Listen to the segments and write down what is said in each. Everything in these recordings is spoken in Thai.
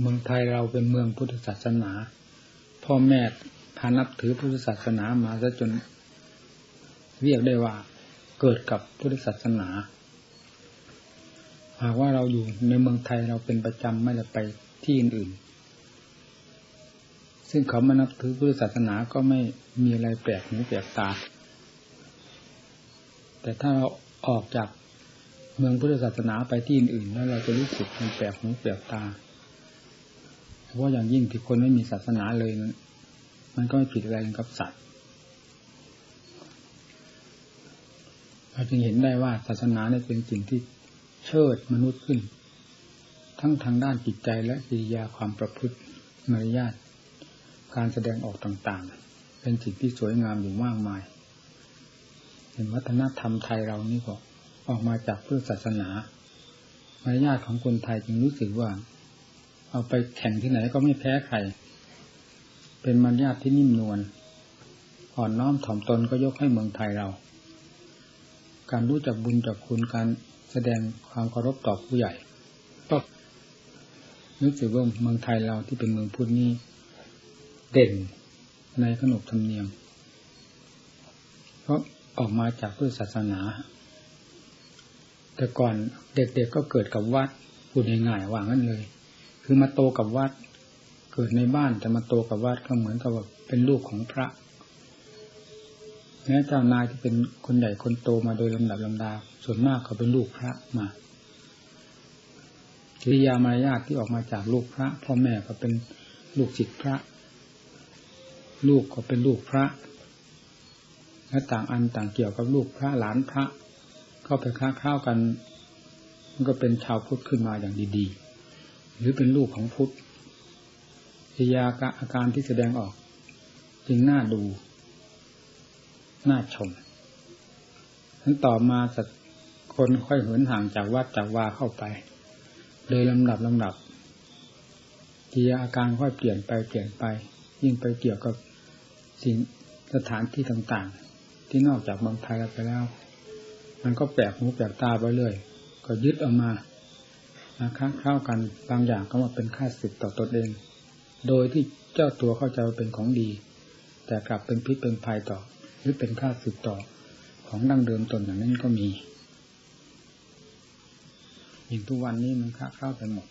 เมืองไทยเราเป็นเมืองพุทธศาสนา พ่อแม่พานับถือพุทธศาสนามาซะจน เรียกได้ว่าเกิดกับพุทธศาสนา หากว่าเราอยู่ในเมืองไทยเราเป็นประจำไม่ได้ไปที่อื่นๆซึ่งเขามานับถือพุทธศาสนาก็ไม่มีอะไรแปลกหูแปลกตา แต่ถ้าเราออกจากเมืองพุทธศาสนาไปที่อื่นๆแล้วเราจะรู้สึกมันแปลกหูแปลกตา พราะอย่างยิ่งที่คนไม่มีศาสนาเลยนั้นมันก็ไม่ผิดอะไรกับสัตว์เราจึงเห็นได้ว่าศาสนาเนี่ยเป็นสิ่งที่เชิดมนุษย์ขึ้น ทั้งทางด้านจิตใจและกิริยาความประพฤติมารยาทการแสดงออกต่างๆ เป็นสิ่งที่สวยงามอยู่มากมายเห็นวัฒนธรรมไทยเรานี่ก็ออกมาจากเพุทธศาสนามารยาทของคนไทยจึงรู้สึกว่า เอาไปแข่งที่ไหนก็ไม่แพ้ใคร เป็นมารยาทที่นิ่มนวลอ่อนน้อมถ่อมตนก็ยกให้เมืองไทยเรา การรู้จักบุญจักคุณการแสดงความเคารพต่อผู้ใหญ่ก็รู้สึกว่าเมืองไทยเราที่เป็นเมืองพุทธนี้เด่นในขนบธรรมเนียม เพราะออกมาจากพุทธศาสนา แต่ก่อนเด็กๆกก็เกิดกับวัดพูดง่ายๆว่างั้นเลย คือมาโตกับวัด เกิดในบ้านแต่มาโตกับวัดก็เหมือนกับว่าเป็นลูกของพระแม้เจ้านายที่เป็นคนใหญ่คนโตมาโดยลำดับลำดา ส่วนมากเขาเป็นลูกพระมากิริยามารยาทที่ออกมาจากลูกพระ พ่อแม่ก็เป็นลูกศิษย์พระ ลูกก็เป็นลูกพระ และต่างอันต่างเกี่ยวกับลูกพระหลานพระ เข้าไปค้าข้าวกัน มันก็เป็นชาวพุทธขึ้นมาอย่างดีๆ หรือเป็นลูกของพุทธกิริยาอาการที่แสดงออก จึงน่าดู น่าชมนั้นต่อมาสักคนค่อยเหินห่างจากวัดจากวาเข้าไปโดยลำดับลำดับกิริยาอาการค่อยเปลี่ยนไปเปลี่ยนไป ยิ่งไปเกี่ยวกับสิ่งสถานที่ต่างๆ ที่นอกจากบางไทยไปแล้ว มันก็แปลกหูแปลกตาไปเรื่อยก็ยึดออกมามา ค้าเข้ากันบางอย่างก็มาเป็นค่าสิทธิ์ต่อตนเอง โดยที่เจ้าตัวเข้าใจว่าเป็นของดี แต่กลับเป็นพิษเป็นภัยต่อ หรือเป็นค่าสืบต่อของดั้งเดิมตนอย่างนั้นก็มีอย่างทุกวันนี้มันค้าเข้าไปหมด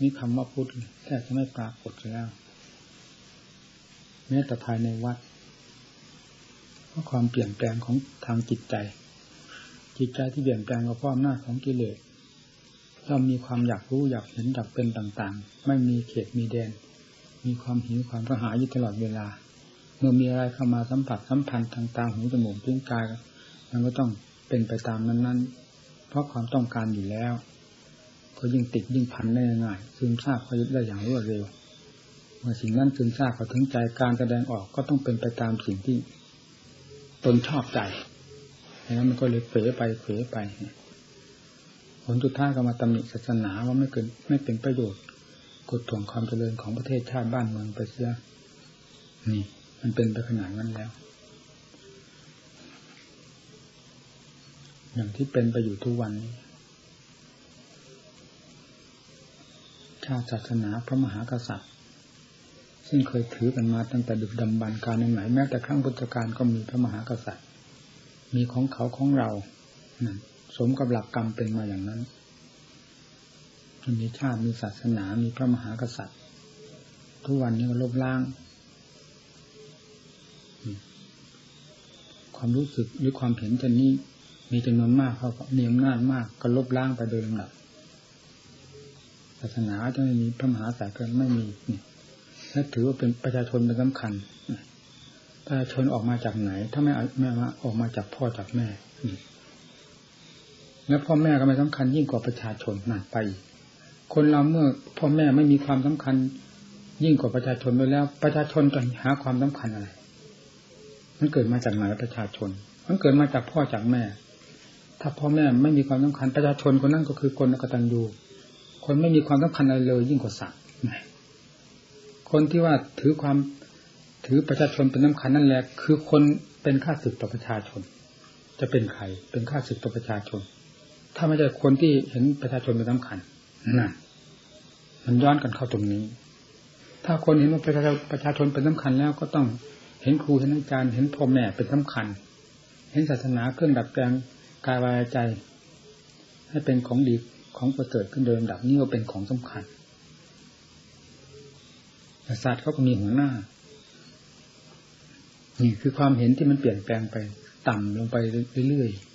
นี่คำว่าพุทธแทบจะไม่ปรากฏแล้ว แม้แต่ภายในวัดเพราะความเปลี่ยนแปลงของทางจิตใจ จิตใจที่เปลี่ยนแปลงก็เพราะอำนาจของกิเลส เรามีความอยากรู้อยากเห็นอยากเป็นต่างๆ ไม่มีเขตมีแดน มีความหิวความกระหายอยู่ตลอดเวลา เมื่อมีอะไรเข้ามาสัมผัสสัมพันธ์ทางตาหูจมูกลิ้นกายมันก็ต้องเป็นไปตามนั้นๆ เพราะความต้องการอยู่แล้ว ก็ยิ่งติดยิ่งพันได้ง่ายซึมซาบก็ยึดได้อย่างรวดเร็วเมื่อสิ่งนั้นซึมซาบเขาถึงใจการแสดงออกก็ต้องเป็นไปตามสิ่งที่ตนชอบใจแล้วมันก็เลยเผลอไปเผลอไป ลสุดท้ายก็มาตำหนิศาสนาว่าไม่เกินไม่เป็นประโยชน์กดถ่วงความเจริญของประเทศชาติบ้านเมืองไปเสียนี่ มันเป็นไปขนาดนั้นแล้ว อย่างที่เป็นไปอยู่ทุกวันนี้ชาติศาสนาพระมหากษัตริย์ซึ่งเคยถือกันมาตั้งแต่ดึกดำบรรการไหนแม้แต่ครั้งพุทธกาลก็มีพระมหากษัตริย์ มีของเขาของเรานั้น สมกับหลักกรรมเป็นมาอย่างนั้นมีชาติมีศาสนา มีพระมหากษัตริย์ ทุกวันนี้ลบล้าง ความรู้สึกหรือความเห็นเช่นนี้ มีจำนวนมากเขาก็มีอำนาจมาก ก็ลบล้างไปโดยลำดับศาสนาจะไม่มีพระมหาสายเกินไม่มีและถือว่าเป็นประชาชนเป็นสำคัญประชาชนออกมาจากไหน ถ้าไม่ไม่มาออกมาจากพ่อจากแม่ แล้วพ่อแม่ก็ไม่สำคัญยิ่งกว่าประชาชนนั่นไป คนเราเมื่อพ่อแม่ไม่มีความสำคัญ ยิ่งกว่าประชาชนไปแล้ว ประชาชนจะหาความสำคัญอะไร มันเกิดมาจากไหนประชาชน มันเกิดมาจากพ่อจากแม่ ถ้าพ่อแม่ไม่มีความสำคัญ ประชาชนคนนั้นก็คือคนกตัญญูคนไม่มีความสำคัญอะไรเลย ยิ่งกว่าสัตว์คนที่ว่าถือความถือประชาชนเป็นสาคัญนั่นแหละ คือคนเป็นข้าศึกต่อประชาชน จะเป็นใครเป็นข้าศึกต่อประชาชน ถ้าไม่ใช่คนที่เห็นประชาชนเป็นสำคัญนั่นมันย้อนกันเข้าตรงนี้ ถ้าคนเห็นว่าประชาประชาชนเป็นสำคัญแล้วก็ต้องเห็นครูเห็นอาจารย์เห็นพ่อแม่เป็นสำคัญ เห็นศาสนาเครื่องดัดแปลงกายวาจาใจ ให้เป็นของดีของประเสริฐขึ้นโดยลำดับนี้ก็เป็นของสำคัญศาสตร์เขาก็มีหัวหน้า นี่คือความเห็นที่มันเปลี่ยนแปลงไป ต่ำลงไปเรื่อยๆ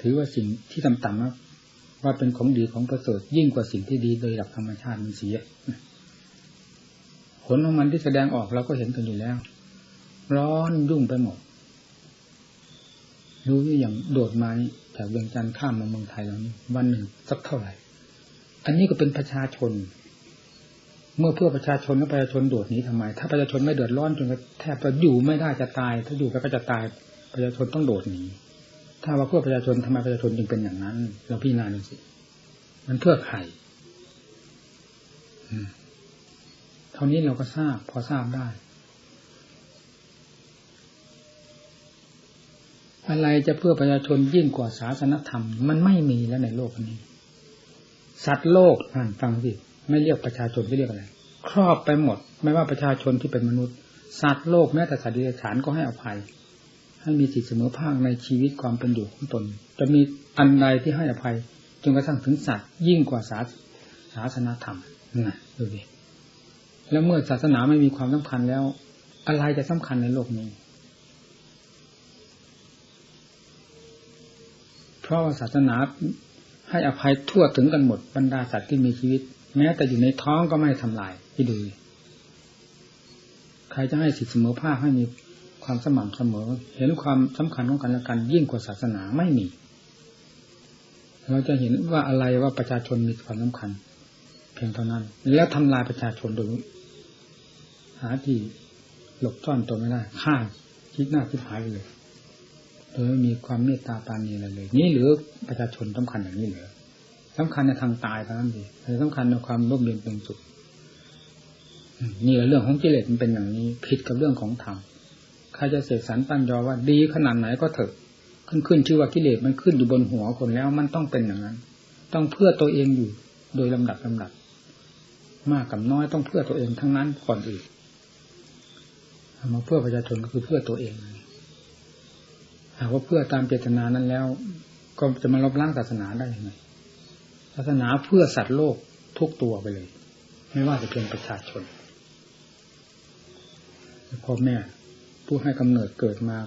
ถือว่าสิ่งที่ต่ำๆว่าเป็นของดีของประเสริฐยิ่งกว่าสิ่งที่ดีโดยหลักธรรมชาติมันเสียผลของมันที่แสดงออกเราก็เห็นกันอยู่แล้ว ร้อนยุ่งไปหมดรู้อย่างโดดไม้จากเวียงจันทร์ข้ามมาเมืองไทยแล้วนี่วันหนึ่งสักเท่าไหร่ อันนี้ก็เป็นประชาชน เมื่อเพื่อประชาชนแล้วประชาชนโดดหนีทำไม ถ้าประชาชนไม่เดือดร้อนจนแทบจะอยู่ไม่ได้จะตาย ถ้าอยู่ก็จะตาย ประชาชนต้องโดดหนี ถ้าว่าเพื่อประชาชนทำไมประชาชนจึงเป็นอย่างนั้น เราพี่นาดูสิ มันเพื่อใครเท่านี้เราก็ทราบ พอทราบได้ อะไรจะเพื่อประชาชนยิ่งกว่าศาสนธรรม มันไม่มีแล้วในโลกนี้ สัตว์โลกอ่านฟังสิไม่เรียกประชาชนไม่เรียกอะไร ครอบไปหมด ไม่ว่าประชาชนที่เป็นมนุษย์ สัตว์โลกแม้แต่สัตว์ดิบฉานก็ให้อภัย ให้มีสิทธิเสมอภาคในชีวิตความเป็นอยู่ของตน จะมีอันใดที่ให้อภัยจนกระทั่งถึงสัตว์ยิ่งกว่าศาศาสนาธรรมนะดูดิแล้วเมื่อศาสนาไม่มีความสำคัญแล้ว อะไรจะสำคัญในโลกนี้เพราะาศาสนาให้อภัยทั่วถึงกันหมดบรรดาสัตว์ที่มีชีวิต แม้แต่อยู่ในท้องก็ไม่ทำลายที่ดูใครจะให้สิทธิเสมอภาคให้มี ความสม่ำเสมอ เห็นความสำคัญของกันและกันยิ่งกว่าศาสนาไม่มี เราจะเห็นว่าอะไรว่าประชาชนมีความสำคัญ เพียงเท่านั้น แล้วทำลายประชาชนโดยหาที่หลบซ่อนตัวไม่ได้ฆ่าคิดหน้าคิดหายเลยโดยไม่มีความเมตตาปานีอะไรเลย นี่หรือประชาชนสำคัญอย่างนี้เหรอสำคัญในทางตายเท่านั้นเองแต่สำคัญในความร่มเย็นเป็นสุขนี่แหละเรื่องของกิเลสมันเป็นอย่างนี้ ผิดกับเรื่องของธรรม ใครจะเสกสรรปั้นยอว่าดีขนาดไหนก็เถอะ ขึ้นขึ้นชื่อว่ากิเลสมันขึ้นอยู่บนหัวคนแล้วมันต้องเป็นอย่างนั้น ต้องเพื่อตัวเองอยู่โดยลำดับลำดับ มากกับน้อยต้องเพื่อตัวเองทั้งนั้นก่อนอื่นมาเพื่อประชาชนก็คือเพื่อตัวเองหากว่าเพื่อตามเจตนานั้นแล้ว ก็จะมาลบล้างศาสนาได้ยังไงศาสนาเพื่อสัตว์โลกทุกตัวไปเลย ไม่ว่าจะเป็นประชาชนพ่อแม่ ผู้ให้กำเนิดเกิดมา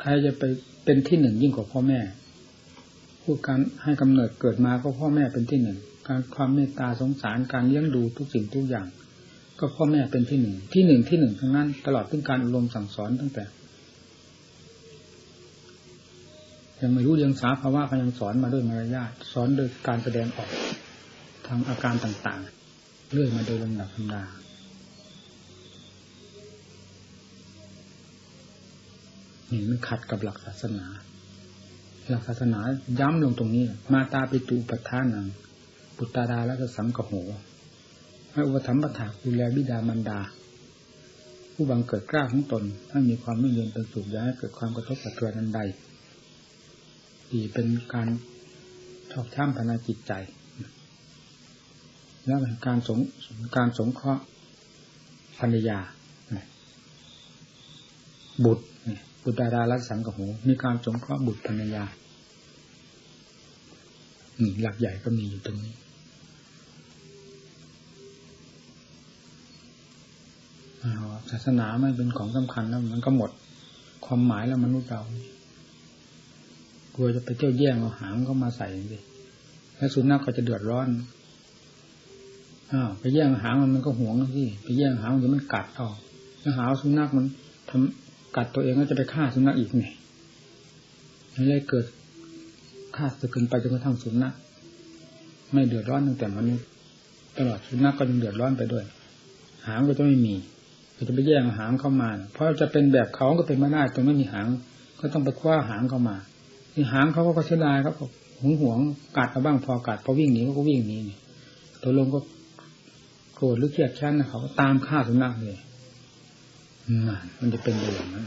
ใครจะไปเป็นที่หนึ่งยิ่งกว่าพ่อแม่ ผู้การให้กำเนิดเกิดมาก็พ่อแม่เป็นที่หนึ่ง การความเมตตาสงสารการเลี้ยงดูทุกสิ่งทุกอย่าง ก็พ่อแม่เป็นที่หนึ่ง ที่หนึ่งที่หนึ่งทั้งนั้น ตลอดถึงการอบรมสั่งสอนตั้งแต่ยังไม่รู้เรื่องสาภาวะก็ยังสอนมาด้วยมารยาทสอนโดยการแสดงออกทางอาการต่างๆ เรื่อยมาโดยลำดับธรรมดา นี่มันขัดกับหลักศาสนา หลักศาสนาย้ำลงตรงนี้ มาตาปิตุปัฏฐานังปุตตาดาและสังกโหให้อุปถัมภ์ปถาดูแลบิดามารดา ผู้บังเกิดกล้าของตนถ้ามีความไม่เย็นเป็นสุขย่าให้เกิดความกระทบกระเทือนอันใดที่เป็นการชอบช้ำภาจิตใจ แล้วเป็นการสงการสงเคราะห์ภรรยาบุตร บุตรดาราลักสังกหูมีการสงเคราะห์บุตรภรรยาหลักใหญ่ก็มีอยู่ตรงนี้ ศาสนาไม่เป็นของสำคัญแล้วมันก็หมด ความหมายแล้วมนุษย์เรากลัวจะไปเจ้าแย่งเอาหางเขามาใส่ดิแล้วสุนัขก็จะเดือดร้อนอ้าวไปแย่งหางมันมันก็หวงที่ไปแย่งหางมันมันกัดเอาแล้วหาสุนัขมันทำ กัดตัวเองก็จะไปฆ่าสุนัขอีกไงนี่เลยเกิดฆ่าสึกเกินไปจนกระทั่งสุนัขไม่เดือดร้อนตั้งแต่มนุษย์ตลอดสุนัขก็ยังเดือดร้อนไปด้วย หางก็จะไม่มีก็จะไปแย่งหางเข้ามา เพราะจะเป็นแบบเขาก็เป็นไม่ได้ตรงไม่มีหาง ก็ต้องไปคว้าหางเข้ามาหางเขาก็เสียดายครับหวงหวงกัดมาบ้างพอกัดพอวิ่งหนีก็วิ่งหนีนี่ตัวลงก็โกรธหรือเครียดชั้นเขาก็ตามฆ่าสุนัขเลย มันจะเป็นอย่างนั้น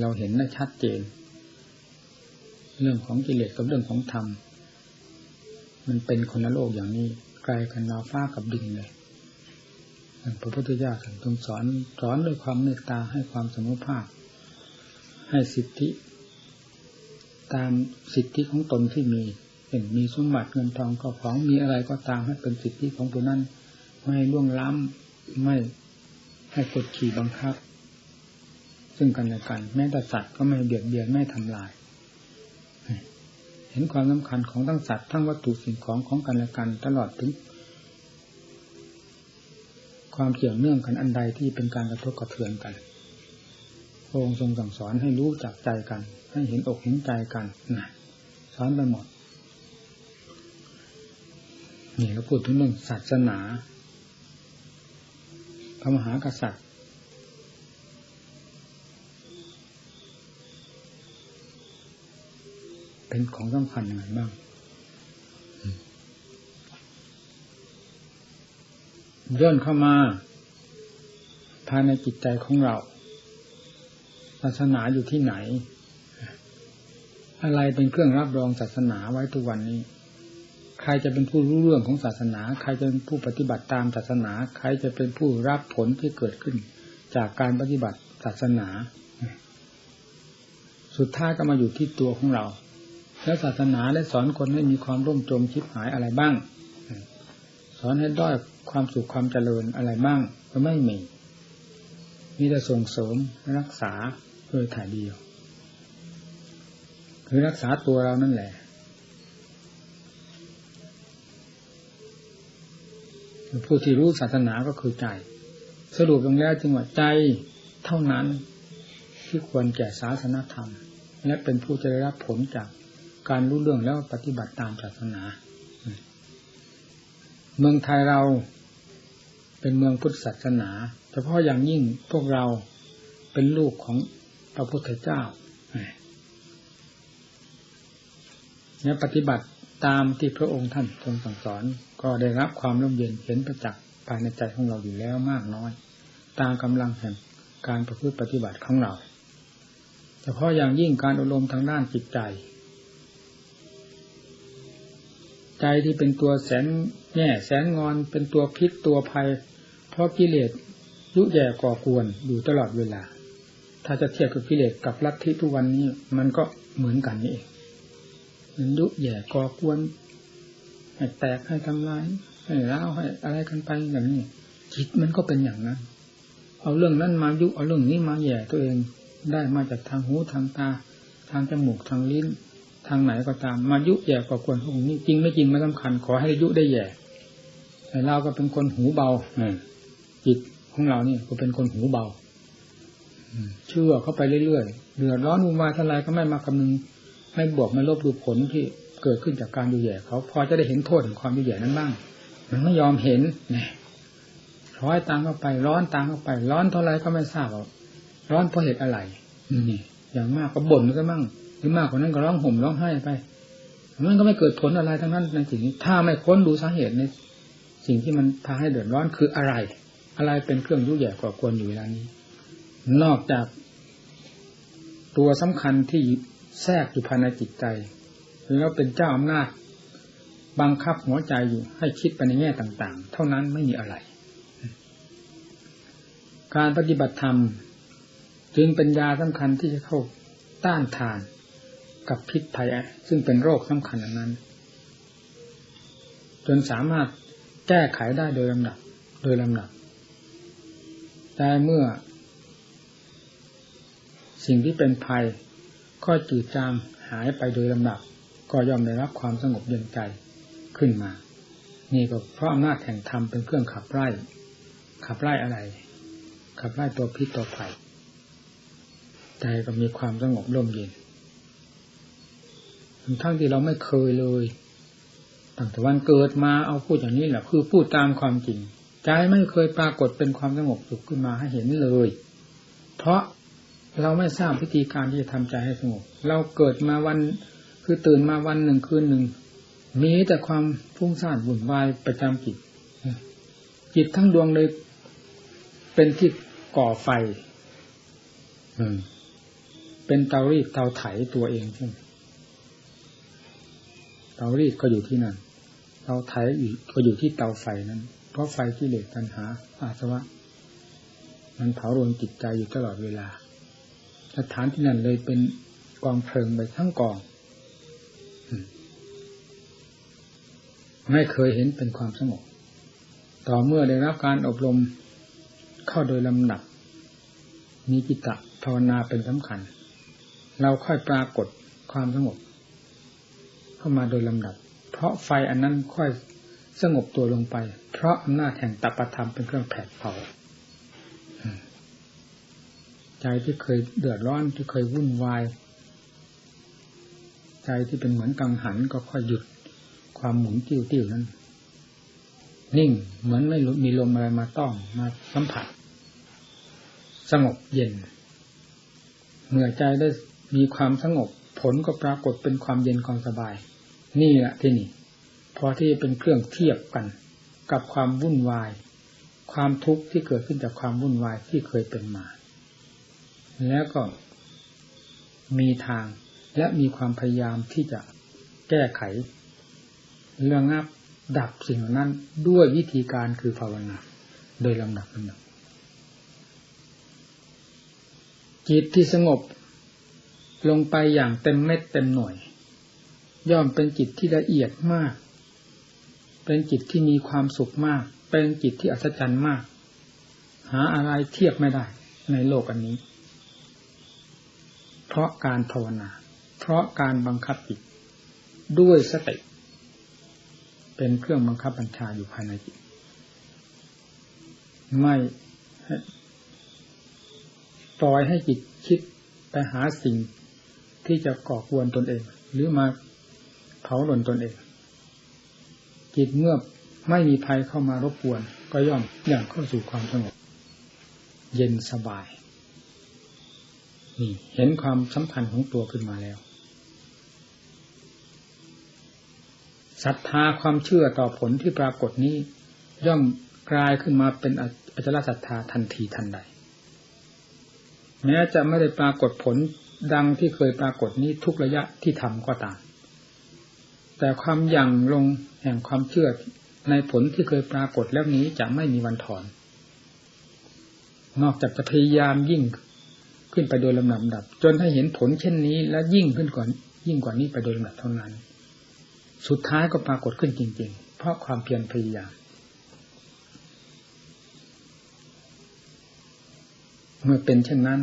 เราเห็นได้ชัดเจน เรื่องของกิเลสกับเรื่องของธรรม มันเป็นคนละโลกอย่างนี้ไกลกันนาฟ้ากับดินเลยพระพุทธเจ้าทรงสอนสอนด้วยความเมตตาให้ความสมุภาพ ให้สิทธิ ตามสิทธิของตนที่มีเป็นมีสมบัติเงินทองก็ของมีอะไรก็ตามให้เป็นสิทธิของผู้นั้น ไม่ล่วงล้ำไม่ให้กดขี่บังคับ ซึ่งกันและกัน แม้แต่สัตว์ก็ไม่เบียดเบียนไม่ทำลาย เห็นความสำคัญของทั้งสัตว์ทั้งวัตถุสิ่งของของกันและกัน ตลอดถึง ความเกี่ยวเนื่องกันอันใดที่เป็นการกระทบกระเทือนกันพระองค์ทรงสั่งสอนให้รู้จักใจกัน ให้เห็นอกเห็นใจกันนะสอนไปหมดนี่เราพูดถึงเรื่องศาสนา พระมหากษัตริย์ เป็นของสำคัญอย่างไรบ้าง ย่นเข้ามา ภายในจิตใจของเรา ศาสนาอยู่ที่ไหน อะไรเป็นเครื่องรับรองศาสนาไว้ทุกวันนี้ ใครจะเป็นผู้รู้เรื่องของศาสนา ใครจะเป็นผู้ปฏิบัติตามศาสนา ใครจะเป็นผู้รับผลที่เกิดขึ้น จากการปฏิบัติศาสนา สุดท้ายก็มาอยู่ที่ตัวของเรา แล้วศาสนาได้สอนคนให้มีความร่มจมชิบหายอะไรบ้าง สอนให้ด้อยความสุขความเจริญอะไรบ้างก็ไม่มีมีแต่ส่งเสริมรักษาโดยถ่ายเดียว คือรักษาตัวเรานั่นแหละ ผู้ที่รู้ศาสนาก็คือใจ สรุปลงแล้วจึงว่าใจเท่านั้นที่ควรแก่ศาสนธรรม และเป็นผู้จะได้รับผลจากการรู้เรื่องแล้วปฏิบัติตามศาสนา เมืองไทยเราเป็นเมืองพุทธศาสนา เฉพาะอย่างยิ่งพวกเราเป็นลูกของพระพุทธเจ้าเนี่ยปฏิบัติ ตามที่พระองค์ท่านทรงสั่งสอน ก็ได้รับความร่มเย็นเห็นประจักษ์ภายในใจของเราอยู่แล้วมากน้อย ตามกำลังแห่งการประพฤติปฏิบัติของเราเฉพาะอย่างยิ่งการอบรมทางด้านจิตใจ ใจที่เป็นตัวแสนแง่แสนงอนเป็นตัวพิษตัวภัย เพราะกิเลสยุแย่ก่อกวนอยู่ตลอดเวลา ถ้าจะเทียบกับกิเลสกับลัทธิทุกวันนี้ มันก็เหมือนกันนี่เอง ยุแย่ก่อกวนให้แตกให้ทำลายให้ร้าวให้อะไรกันไปอย่างนี้จิตมันก็เป็นอย่างนั้น เอาเรื่องนั้นมายุเอาเรื่องนี้มาแย่ตัวเองได้มาจากทางหูทางตา ทางจมูกทางลิ้น ทางไหนก็ตาม มายุแย่ก่อกวนพวกนี้จริงไม่จริงไม่สำคัญ ขอให้ยุได้แย่แต่เราก็เป็นคนหูเบาจิตของเรานี่ก็เป็นคนหูเบาเชื่อเข้าไปเรื่อยๆเดือดร้อนอุมาทลายก็ไม่มาคำนึง ไม่บวกไม่ลบดูผลที่เกิดขึ้นจากการดูแย่เขาพอจะได้เห็นโทษของความดูแย่นั้นบ้าง มันไม่ยอมเห็นเนี่ยร้อยตามเข้าไป ร้อนตามเข้าไป ร้อนเท่าไรก็ไม่ทราบร้อนเพราะเหตุอะไรนี่อย่างมากก็บ่นก็มั่งหรือมากกว่านั้นก็ร้องห่มร้องไห้ไปมันก็ไม่เกิดผลอะไรทั้งนั้นในสิ่งนี้ถ้าไม่ค้นดูสาเหตุในสิ่งที่มันพาให้เดือดร้อนคืออะไร อะไรเป็นเครื่องยุ่ยแย่ก่อกวนอยู่เวลานี้ นอกจากตัวสำคัญที่ แทรกอยู่ภายในจิตใจ แล้วเป็นเจ้าอำนาจบังคับหัวใจอยู่ให้คิดไปในแง่ต่าง ๆ เท่านั้นไม่มีอะไร การปฏิบัติธรรม จึงเป็นยาสำคัญที่จะเข้าต้านทานกับพิษภัยซึ่งเป็นโรคสำคัญอันนั้น จนสามารถแก้ไขได้โดยลำดับ โดยลำดับ แต่เมื่อ สิ่งที่เป็นภัย ก็จืดจางหายไปโดยลำดับ ก็ย่อมได้รับความสงบเย็นใจขึ้นมา นี่ก็เพราะอำนาจแห่งธรรมเป็นเครื่องขับไล่ขับไล่อะไร ขับไล่ตัวพิษตัวภัยใจก็มีความสงบร่มเย็นทั้งที่เราไม่เคยเลยตั้งแต่วันเกิดมาเอาพูดอย่างนี้แหละคือพูดตามความจริงใจไม่เคยปรากฏเป็นความสงบสุขขึ้นมาให้เห็นเลย เพราะ เราไม่ทราบวิธีการที่จะทำใจให้สงบ เราเกิดมาวันคือตื่นมาวันหนึ่งคืนหนึ่ง มีแต่ความฟุ้งซ่านวุ่นวายประจำจิต จิตทั้งดวงเลยเป็นที่ก่อไฟเป็นเตารีดเตาไถตัวเองใช่ไหมเตารีดก็อยู่ที่นั่น เตาไถอีกก็อยู่ที่เตาไฟนั้น เพราะไฟกิเหลสตัณหาอาสวะ มันเผารนจิตใจอยู่ตลอดเวลา สถานที่นั้นเลยเป็นกองเพลิงไปทั้งกอง ไม่เคยเห็นเป็นความสงบต่อเมื่อได้รับการอบรมเข้าโดยลำดับมีกิตะภาวนาเป็นสำคัญ เราค่อยปรากฏความสงบ เข้ามาโดยลำดับเพราะไฟอันนั้นค่อยสงบตัวลงไป เพราะอำนาจแห่งตปธรรมเป็นเครื่องแผดเผา ใจที่เคยเดือดร้อนที่เคยวุ่นวาย ใจที่เป็นเหมือนกังหันก็ค่อยหยุดความหมุนติ้วติ้วนั้น นิ่งเหมือนไม่มีลมอะไรมาต้องมาสัมผัส สงบเย็น เมื่อใจได้มีความสงบ ผลก็ปรากฏเป็นความเย็นความสบาย นี่แหละที่นี่พอที่เป็นเครื่องเทียบกันกับความวุ่นวาย ความทุกข์ที่เกิดขึ้นจากความวุ่นวายที่เคยเป็นมา แล้วก็มีทางและมีความพยายามที่จะแก้ไข เรื่องงับดับสิ่งนั้นด้วยวิธีการคือภาวนา โดยลำดับลำดับจิตที่สงบลงไปอย่างเต็มเม็ดเต็มหน่วย ย่อมเป็นจิตที่ละเอียดมาก เป็นจิตที่มีความสุขมาก เป็นจิตที่อัศจรรย์มาก หาอะไรเทียบไม่ได้ในโลกอันนี้ เพราะการภาวนา เพราะการบังคับจิตด้วยสติ เป็นเครื่องบังคับบัญชาอยู่ภายในจิต ไม่ปล่อยให้จิตคิดไปหาสิ่งที่จะก่อกวนตนเอง หรือมาเผาหล่นตนเอง จิตเมื่อไม่มีภัยเข้ามารบกวน ก็ย่อมอย่างเข้าสู่ความสงบ เย็นสบาย นี่เห็นความสำคัญของตัวขึ้นมาแล้วศรัทธาความเชื่อต่อผลที่ปรากฏนี้ ย่อมกลายขึ้นมาเป็นอัจลศรัทธาทันทีทันใด แม้จะไม่ได้ปรากฏผลดังที่เคยปรากฏนี้ทุกระยะที่ทำก็ตาม แต่ความยั่งลงแห่งความเชื่อในผลที่เคยปรากฏแล้วนี้จะไม่มีวันถอน นอกจากจะพยายามยิ่ง ขึ้นไปโดยลำดับ จนให้เห็นผลเช่นนี้ และยิ่งขึ้นกว่ายิ่งกว่านี้ไปโดยลำดับเท่านั้น สุดท้ายก็ปรากฏขึ้นจริง ๆ เพราะความเพียรพยายามเมื่อเป็นเช่นนั้น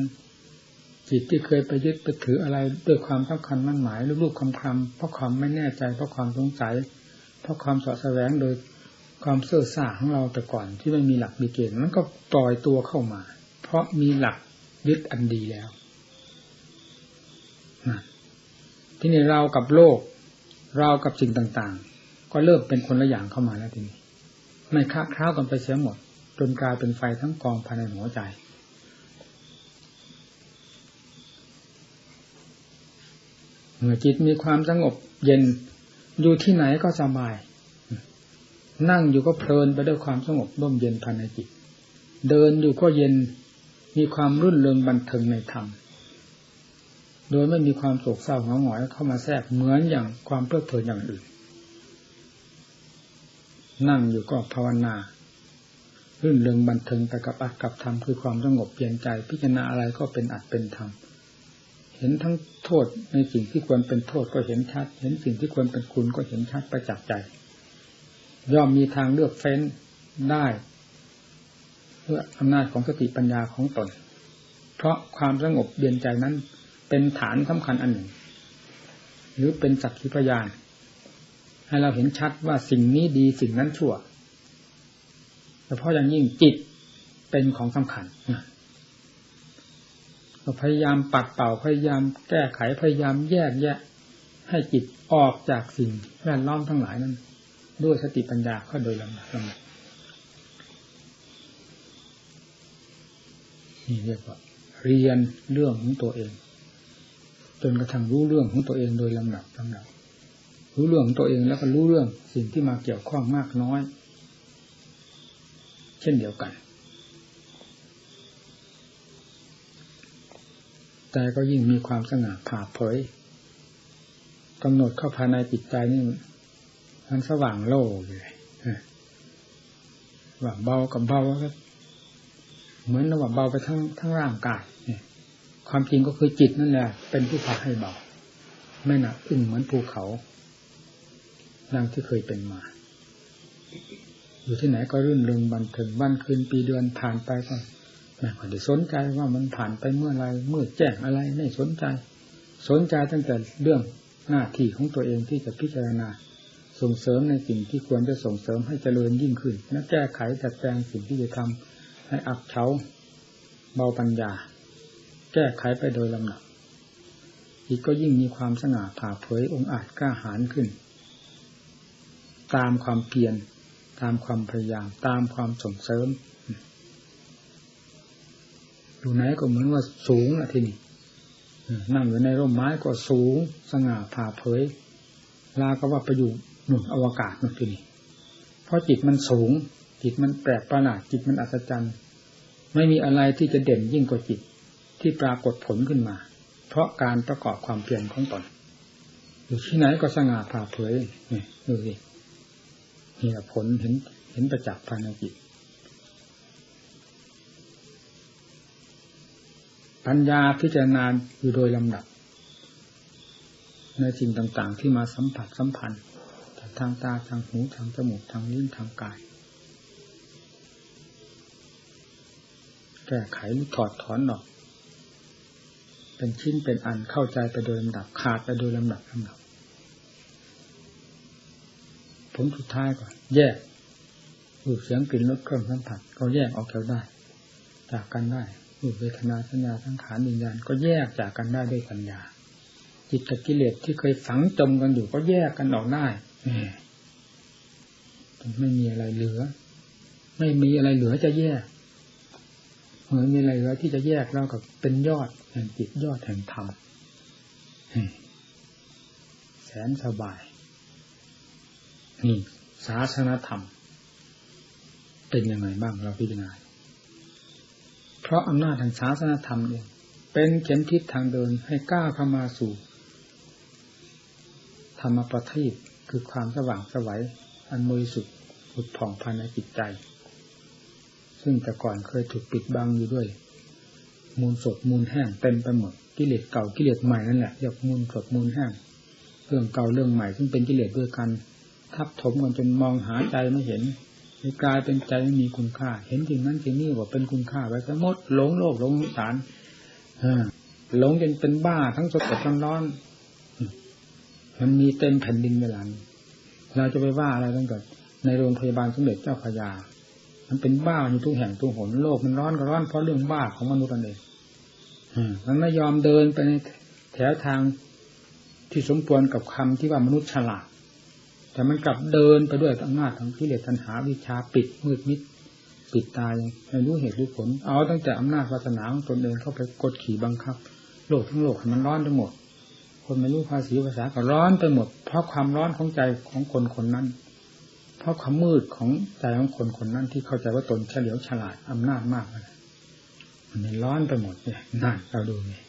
จิตที่เคยไปยึดไปถืออะไรด้วยความสำคัญมั่นหมายรูปๆคำคำเพราะความไม่แน่ใจเพราะความสงสัย เพราะความสอดแสวงโดยความเสื่อสาของเราแต่ก่อนที่ไม่มีหลักมีเกณฑ์มันก็ปล่อยตัวเข้ามา เพราะมีหลัก ยึดอันดีแล้วที่นี่เรากับโลก เรากับสิ่งต่าง ๆ ก็เริ่มเป็นคนละอย่างเข้ามาแล้วทีนี้ไม่ค้าค้ากันไปเสียหมด จนกลายเป็นไฟทั้งกองภายในหัวใจเมื่อจิตมีความสงบเย็นอยู่ที่ไหนก็สบาย นั่งอยู่ก็เพลินไปด้วยความสงบร่มเย็นภายในจิต เดินอยู่ก็เย็น มีความรุ่นเริงบันเทิงในธรรม โดยไม่มีความโศกเศร้าหงอยหงอยเข้ามาแทรกเหมือนอย่างความเพลิดเพลินอย่างอื่น นั่งอยู่ก็ภาวนารื่นเริงบันเทิงไปกับอัดกับธรรมคือความสงบเปลี่ยนใจ พิจารณาอะไรก็เป็นอัดเป็นธรรมเห็นทั้งโทษในสิ่งที่ควรเป็นโทษก็เห็นชัด เห็นสิ่งที่ควรเป็นคุณก็เห็นชัดประจักษ์ใจ ย่อมมีทางเลือกเฟ้นได้ พื่ออำนาจของสติปัญญาของตน เพราะความสงบเบียนใจนั้น เป็นฐานสำคัญอันหนึ่ง หรือเป็นสักขีพยาน ให้เราเห็นชัดว่าสิ่งนี้ดีสิ่งนั้นชั่วแต่เพราะอย่างยิ่งจิตเป็นของสำคัญเราพยายามปัดเป่าพยายามแก้ไขพยายามแยกแยะ ให้จิตออกจากสิ่งแวดล้อมทั้งหลายนั้น ด้วยสติปัญญาก็โดยลำดับลำดับ นี่เรียกว่าเรียนเรื่องของตัวเอง จนกระทั่งรู้เรื่องของตัวเองโดยลำดับลำดับรู้เรื่องของตัวเองแล้วก็รู้เรื่องสิ่งที่มาเกี่ยวข้องมากน้อย เช่นเดียวกัน แต่ก็ยิ่งมีความสง่าผ่าเผยกำหนดเข้าภายในจิตใจนี่มันสว่างโล่เลยว่าเบากับเบาก็ เหมือนว่าเบาไปทั้งทั้งร่างกายเนี่ยความจริงก็คือจิตนั่นแหละเป็นผู้พาให้เบาไม่หนักอึ้งเหมือนภูเขาดังที่เคยเป็นมา อยู่ที่ไหนก็รื่นเริงบันเทิงวันคืนปีเดือนผ่านไปก็ไม่ค่อยได้สนใจว่ามันผ่านไปเมื่อไรเมื่อแจ้งอะไรไม่สนใจ สนใจตั้งแต่เรื่องหน้าที่ของตัวเองที่จะพิจารณา ส่งเสริมในสิ่งที่ควรจะส่งเสริมให้เจริญยิ่งขึ้น และแก้ไขจัดแจงสิ่งที่จะทำ ให้อับเฉาเบาปัญญา แก้ไขไปโดยลำหนักจิตก็ยิ่งมีความสง่าผ่าเผยองค์อาจกล้าหาญขึ้น ตามความเพียรตามความพยายาม ตามความส่งเสริมอยู่ไหนก็เหมือนว่าสูงอะที่นี่นั่งอยู่ในร่มไม้ก็สูง สง่าผ่าเผย ลาก็ว่าไปอยู่หนุนอวกาศนั่นที่นี่เพราะจิตมันสูง จิตมันแปลกประหลาดจิตมันอัศจรรย์ ไม่มีอะไรที่จะเด่นยิ่งกว่าจิตที่ปรากฏผลขึ้นมา เพราะการประกอบความเพียรของตนอยู่ที่ไหนก็สง่าผ่าเผยนี่ดูสินี่ผลเห็นเห็นประจักษ์ภายในจิต ปัญญาพิจารณาอยู่โดยลำดับ ในสิ่งต่างๆที่มาสัมผัสสัมพันธ์ทางตาทางหูทางจมูกทางลิ้นทางกาย แก้ไขหรือถอดถอนออก เป็นชิ้นเป็นอันเข้าใจไปโดยลำดับขาดไปโดยลำดับลำดับผลสุดท้ายก่อนแยกรูปเสียงกลิ่นรสเครื่องสัมผัสก็แยกออกจากได้ จากกันได้รูปเวทนาสัญญาทั้งขานวิญญาณก็แยกจากกันได้ด้วยปัญญา จิตกับกิเลสที่เคยฝังจมกันอยู่ก็แยกกันออกได้ไม่มีอะไรเหลือ ไม่มีอะไรเหลือจะแยก เหมือนมีอะไรเหลือที่จะแยกเรากับเป็นยอดแห่งจิตยอดแห่งธรรมแสนสบาย นี่ศาสนธรรม เป็นยังไงบ้างเราพิจารณา เพราะอำนาจแห่งศาสนธรรมเองเป็นเข็มทิศทางเดินให้ก้าวเข้ามาสู่ธรรมประทีปคือความสว่างสวัยอันมือสุดหุดผ่องภายในจิตใจ ซึ่งแต่ก่อนเคยถูกปิดบังอยู่ด้วย มูลสดมูลแห้งเต็มไปหมดกิเลสเก่ากิเลสใหม่นั่นแหละเรียกมูลสดมูลแห้งเรื่องเก่าเรื่องใหม่ซึ่งเป็นกิเลสด้วยกัน ทับถมกันจนมองหาใจไม่เห็นกลายเป็นใจไม่มีคุณค่า เห็นสิ่งนั้นสิ่งนี้ว่าเป็นคุณค่าไปซะหมดหลงโลกหลงสารหลงจนเป็นบ้าทั้งสดกับร้อนมันมีเต็มแผ่นดินเวลาเราจะไปว่าอะไรตั้งแต่ในโรงพยาบาลสมเด็จเจ้าพยา มันเป็นบ้าอยู่ทุกแห่งทุกหนโลกมันร้อนก็ร้อนเพราะเรื่องบ้าของมนุษย์นั่นเองมันไม่ยอมเดินไปในแถวทางที่สมควรกับคำที่ว่ามนุษย์ฉลาด แต่มันกลับเดินไปด้วยอำนาจของกิเลสตัณหาวิชาปิดมืดมิดปิดตายไม่รู้เหตุรู้ผล เอาตั้งแต่อำนาจวาสนาของตนเองเข้าไปกดขี่บังคับ โลกทั้งโลกให้มันร้อนไปหมด คนไม่รู้ภาษีภาษาก็ร้อนไปหมด เพราะความร้อนของใจของคนคนนั้น เพราะความมืดของใจของคนคนนั้นที่เข้าใจว่าตนเฉลียวฉลาดอำนาจมากเลยมันร้อนไปหมดเนี่ยนั่นเราดูนี่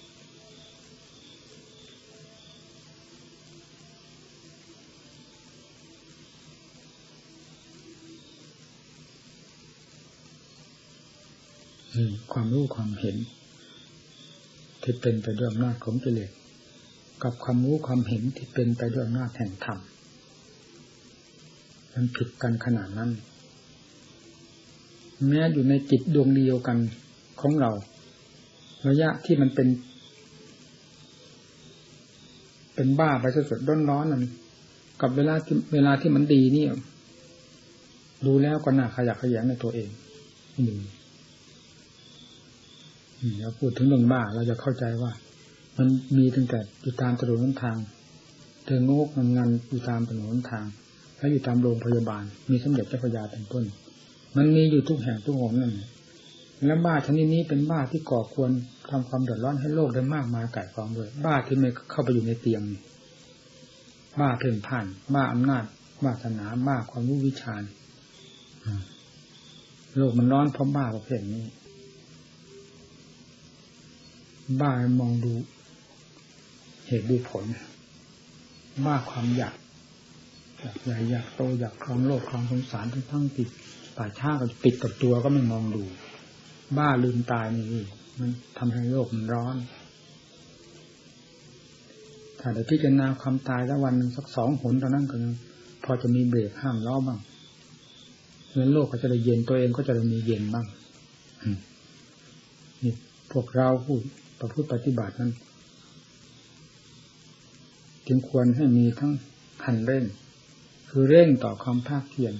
ความรู้ความเห็น ที่เป็นไปด้วยอำนาจของกิเลสกับความรู้ความเห็นที่เป็นไปด้วยอำนาจแห่งธรรม มันผิดกันขนาดนั้น แม้อยู่ในจิตดวงเดียวกันของเรา ระยะที่มันเป็น เป็นบ้าไปสดๆร้อนๆนั้นกับเวลาที่เวลาที่มันดีนี่ดูแล้วก็น่าขยักขยันในตัวเองหนึ่งเราพูดถึงเรื่องบ้าเราจะเข้าใจว่า มันมีตั้งแต่อยู่ตามถนนทางเธองกงงานอยู่ตามถนนทาง แล้วอยู่ตามโรงพยาบาล มีสมเด็จเจ้าพระยาเป็นต้น มันมีอยู่ทุกแห่งทุกหนนั่นแล้วบ้าชนิดนี้เป็นบ้าที่ก่อควรทำความเดือดร้อนให้โลกได้มากมายไก่กองด้วยบ้าที่ไม่เข้าไปอยู่ในเตียง บ้าเพ่งผ่าน บ้าอำนาจ บ้าศาสนา บ้าความรู้วิชาโลกมันร้อนเพราะบ้าประเภทนี้ บ้ามองดู เหตุดูผล บ้าความอยาก อยากใหญ่อยากโตอยากครองโลกครองสงสารทั้งทั้งติดป่าชาก็ปิดกับตัวก็ไม่มองดู บ้าลืมตายนี่มันทำให้โลกมันร้อน ถ้าได้พิจารณาความตายแล้ววันหนึ่งสักสองหนตอนนั้นก็พอจะมีเบรกห้ามล้อบ้างเงินโลกก็จะได้เย็นตัวเองก็จะได้มีเย็นบ้างนี่พวกเราผู้ประพฤติปฏิบัตินั้น จึงควรให้มีทั้งคันเร่ง คือเร่งต่อความภาคเพียร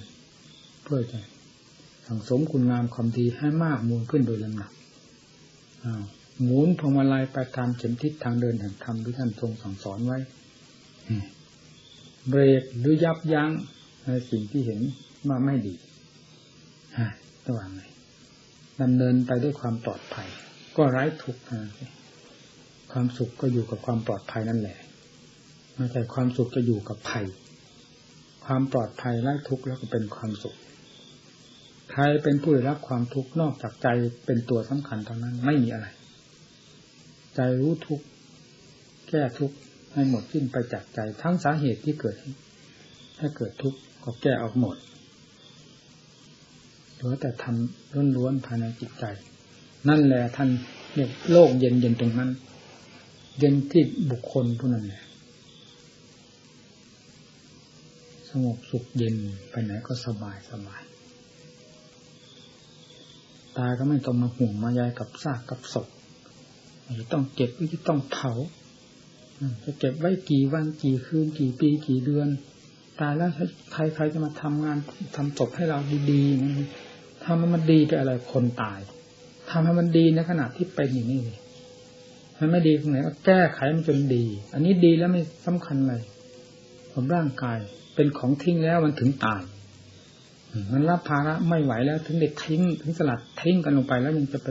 เพื่อจะสั่งสมคุณงามความดีให้มากมูลขึ้นโดยลำดับหมุนพวงมาลัยไปตามเข็มทิศทางเดินแห่งธรรมที่ท่านทรงสั่งสอนไว้เบรกหรือยับยั้งในสิ่งที่เห็นว่าไม่ดีระหว่างไงดำเนินไปด้วยความปลอดภัย ก็ไร้ทุกข์ความสุขก็อยู่กับความปลอดภัยนั่นแหละไม่ใช่ความสุขจะอยู่กับภัย ความปลอดภัยไร้ทุกข์แล้วก็เป็นความสุขใครเป็นผู้ได้รับความทุกข์นอกจากใจเป็นตัวสำคัญเท่านั้นไม่มีอะไร ใจรู้ทุกข์แก้ทุกข์ให้หมดสิ้นไปจากใจทั้งสาเหตุที่เกิดให้เกิดทุกข์ก็แก้ออกหมดเหลือแต่ทำล้วนๆภายในจิตใจ นั่นแหละท่านเรียกโลกเย็นเย็นตรงนั้น เย็นที่บุคคลผู้นั้นแหละ สงบสุขเย็นไปไหนก็สบายสบาย ตายก็ไม่ต้องมาห่วงมายายกับซากกับศพจะต้องเก็บหรือจะต้องเผาจะเก็บไว้กี่วันกี่คืนกี่ปีกี่เดือน ตายแล้วใครใครจะมาทำงานทำศพให้เราดีๆทำให้มันดีไปอะไรคนตายทำให้มันดีในขณะที่เป็นอย่างนี้เลยมันไม่ดีตรงไหนก็แก้ไขมันจนดี อันนี้ดีแล้วไม่สำคัญเลยผมร่างกาย เป็นของทิ้งแล้วมันถึงตาย มันรับภาระไม่ไหวแล้วถึงเด็กทิ้ง ถึงสลัดทิ้งกันลงไปแล้วยังจะไป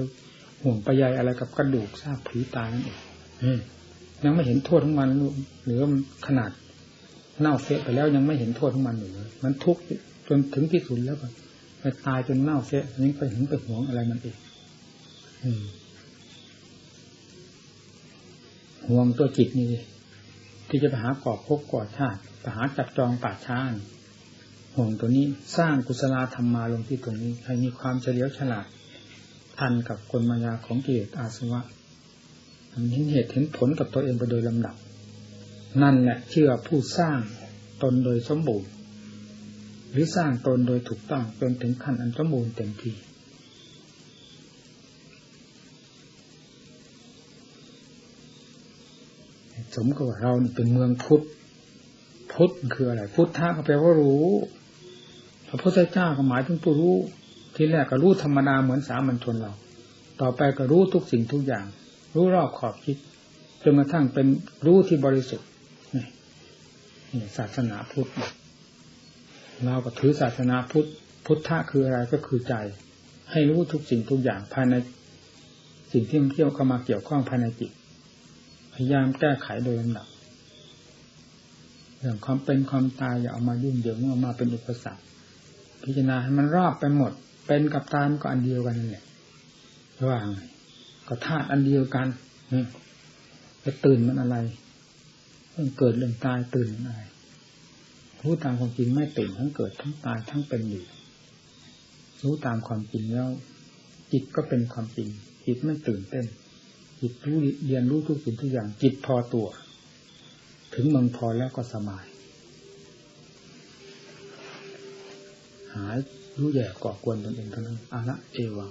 ห่วงไปใยอะไรกับกระดูกซากผีตายนั่นเองยังไม่เห็นโทษของมันหรือขนาดเน่าเฟะไปแล้วยังไม่เห็นโทษของมันอยู่เลยมันทุกข์จนถึงที่สุดแล้วก็ไปตายจนเน่าเฟะนี้ไปถึงไปห่วงอะไรมันอีกห่วงตัวจิตนี่ ที่จะไปหากอบพบกอชาติไปหาจับจองป่าช้าห่วงตัวนี้สร้างกุศลธรรมมาลงที่ตรงนี้ให้มีความเฉลียวฉลาด ทันกับกลมายาของกิเลสอาสวะเห็นเหตุเห็นผลกับตัวเองไปโดยลำดับ นั่นแหละเชื่อผู้สร้างตนโดยสมบูรณ์ หรือสร้างตนโดยถูกต้องจนถึงขั้นอันสมบูรณ์เต็มที่ สมกับเราเป็นเมืองพุทธพุทธคืออะไร พุทธะก็แปลว่ารู้ พระพุทธเจ้าก็หมายถึงผู้รู้ ที่แรกก็รู้ธรรมดาเหมือนสามัญชนเรา ต่อไปก็รู้ทุกสิ่งทุกอย่าง รู้รอบขอบคิดจนกระทั่งเป็นรู้ที่บริสุทธิ์นี่ศาสนาพุทธเราก็ถือศาสนาพุทธพุทธะคืออะไรก็คือใจ ให้รู้ทุกสิ่งทุกอย่างภายในสิ่งที่มันเกี่ยวเข้ามาเกี่ยวข้องภายในจิต พยายามแก้ไขโดยลำดับเรื่องความเป็นความตายอย่าเอามายุ่งเหยิงเอามาเป็นอุปสรรคพิจารณาให้มันรอบไปหมด เป็นกับตายมันก็อันเดียวกันนั่นแหละว่าไงก็ธาตุอันเดียวกันจะตื่นมันอะไรเรื่องเกิดเรื่องตายตื่นอะไรรู้ตามความจริงไม่ตื่นทั้งเกิดทั้งตายทั้งเป็นอยู่รู้ตามความจริงแล้ว จิตก็เป็นความจริงจิตไม่ตื่นเต้น จิตรู้เรียนรู้ทุกสิ่งทุกอย่าง จิตพอตัว ถึงมันพอแล้วก็สบาย หายรู้แย่ก่อกวนตนเองเท่านั้นอาละเอวัง